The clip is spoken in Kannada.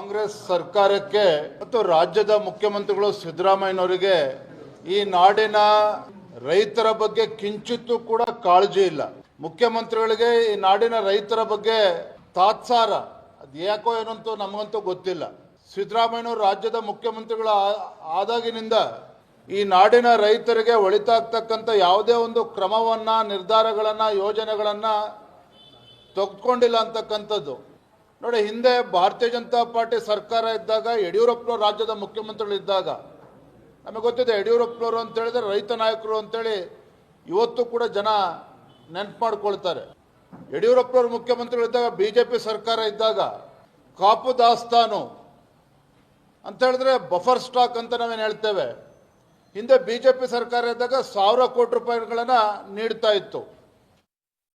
ಕಾಂಗ್ರೆಸ್ ಸರ್ಕಾರಕ್ಕೆ ಮತ್ತು ರಾಜ್ಯದ ಮುಖ್ಯಮಂತ್ರಿಗಳು ಸಿದ್ದರಾಮಯ್ಯನವರಿಗೆ ಈ ನಾಡಿನ ರೈತರ ಬಗ್ಗೆ ಕಿಂಚಿತ್ತೂ ಕೂಡ ಕಾಳಜಿ ಇಲ್ಲ. ಮುಖ್ಯಮಂತ್ರಿಗಳಿಗೆ ಈ ನಾಡಿನ ರೈತರ ಬಗ್ಗೆ ತಾತ್ಸಾರ, ಅದು ಯಾಕೋ ಏನಂತೂ ನಮಗಂತೂ ಗೊತ್ತಿಲ್ಲ. ಸಿದ್ದರಾಮಯ್ಯನವರು ರಾಜ್ಯದ ಮುಖ್ಯಮಂತ್ರಿಗಳ ಆದಾಗಿನಿಂದ ಈ ನಾಡಿನ ರೈತರಿಗೆ ಒಳಿತಾಗ್ತಕ್ಕಂಥ ಯಾವುದೇ ಒಂದು ಕ್ರಮವನ್ನ, ನಿರ್ಧಾರಗಳನ್ನ, ಯೋಜನೆಗಳನ್ನ ತೆಗೆದುಕೊಂಡಿಲ್ಲ ಅಂತಕ್ಕಂಥದ್ದು. ನೋಡಿ, ಹಿಂದೆ ಭಾರತೀಯ ಜನತಾ ಪಾರ್ಟಿ ಸರ್ಕಾರ ಇದ್ದಾಗ ಯಡಿಯೂರಪ್ಪನವರು ರಾಜ್ಯದ ಮುಖ್ಯಮಂತ್ರಿಗಳಿದ್ದಾಗ, ನಮಗೆ ಗೊತ್ತಿದೆ ಯಡಿಯೂರಪ್ಪನವರು ಅಂತ ಹೇಳಿದ್ರೆ ರೈತ ನಾಯಕರು ಅಂತೇಳಿ ಇವತ್ತು ಕೂಡ ಜನ ನೆನ್ಪು ಮಾಡ್ಕೊಳ್ತಾರೆ. ಯಡಿಯೂರಪ್ಪನವರು ಮುಖ್ಯಮಂತ್ರಿಗಳಿದ್ದಾಗ ಬಿ ಜೆ ಪಿ ಸರ್ಕಾರ ಇದ್ದಾಗ ಕಾಪು ದಾಸ್ತಾನು ಅಂತ ಹೇಳಿದ್ರೆ ಬಫರ್ ಸ್ಟಾಕ್ ಅಂತ ನಾವೇನು ಹೇಳ್ತೇವೆ. ಹಿಂದೆ ಬಿ ಜೆ ಪಿ ಸರ್ಕಾರ ಇದ್ದಾಗ ಸಾವಿರ ಕೋಟಿ ರೂಪಾಯಿಗಳನ್ನು ನೀಡ್ತಾ ಇತ್ತು.